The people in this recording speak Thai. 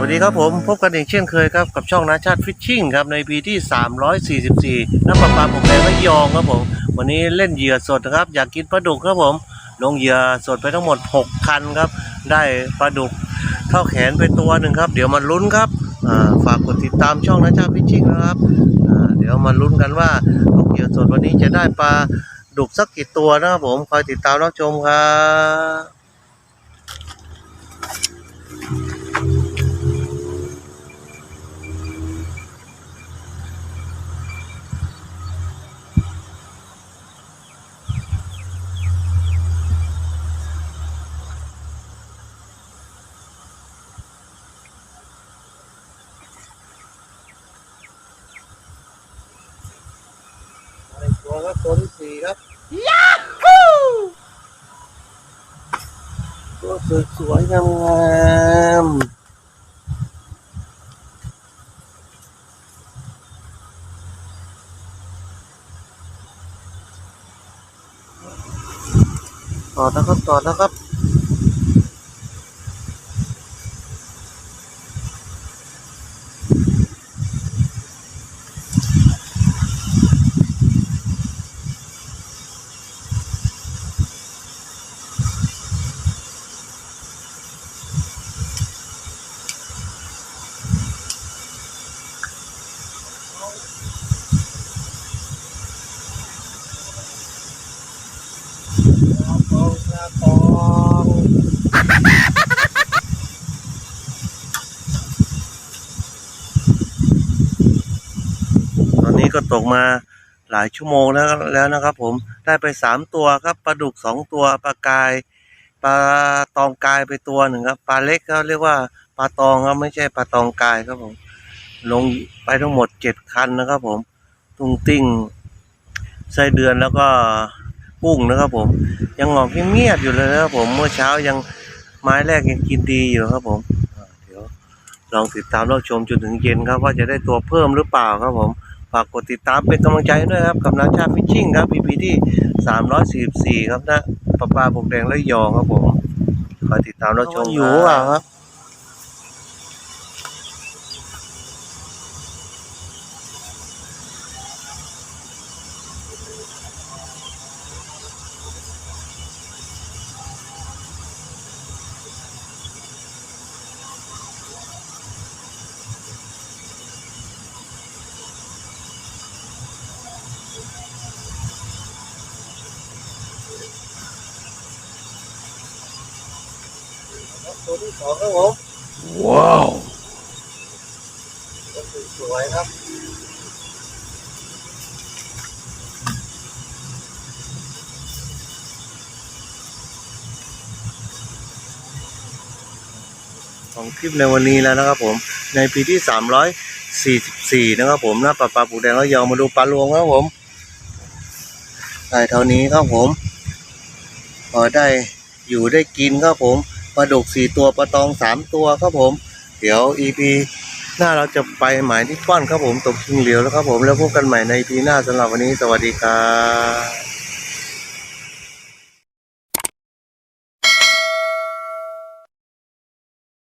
วัสดีครับผมพบกันอีกเช่นเคยครับกับช่องนาชาติฟิชชิ่งครับในปีที่ 344น้ำประปาผมแดงระยองครับผม วันนี้เล่นเหยื่อสดนะครับ อยากกินปลาดุกครับผม ลงเหยื่อสดไปทั้งหมด 6 คันครับ ได้ปลาดุกเท่าแขนไปตัวหนึ่งครับ เดี๋ยวมาลุ้นครับฝากกดติดตามช่องนาชาติฟิชชิ่งนะครับเดี๋ยวมาลุ้นกันว่าลงเหยื่อสดวันนี้จะได้ปลาดุกสักกี่ตัวนะครับผมคอยติดตามรับชมครับ ตัวครับตัวที่สี่ครับยาฮูตัวสวยสวยงามงามต่อนะครับต่อนะครับ ปองกระปองตอ นี้ก็ตกมาหลายชั่วโมงแล้วแล้วนะครับ ผมได้ไปสามตัวครับปลาดุกสองตัวปลากายปลาตองกายไปตัวหนึ่งครับปลาเล็กเขาเรียกว่าปลาตองครับไม่ใช่ปลาตองกายครับผม ลงไปทั้งหมดเจ็ดคันนะครับ ผมตุ้งติ้งไส้เดือนแล้วก็กุ้งนะครับผม ยังงอกเงียบอยู่เลยนะครับผมเมื่อเช้ายังไม้แรกยังกินดีอยู่ครับผมเดี๋ยวลองติดตามรับชมจนถึงเย็นครับ ว่าจะได้ตัวเพิ่มหรือเปล่าครับผม ฝากกดติดตามเป็นกำลังใจด้วยครับกับนาชาฟิชชิ่งครับ EP ที่ 344 ครับนะปลาปลาบกแดงและยองครับผมคอยติดตามรับชมอยู่เปล่าครับ ตัวที่สองครับผมว้าวสวยครับของคลิปในวันนี้แล้วนะครับผมในปีที่ 344 นะครับผมหน้าปลาปลาปูแดงแล้วยองมาดูปลารวงครับผมได้เท่านี้ครับผมพอได้อยู่ได้กินครับผมป ลาดุกสี่ตัวปลาตองสามตัวครับผม เดี๋ยว EP หน้าเราจะไปหมายที่ป้อนครับผมตกชิงเหลียวแล้วครับผมแล้วพบกันใหม่ใน EP หน้าสำหรับวันนี้สวัสดีครับ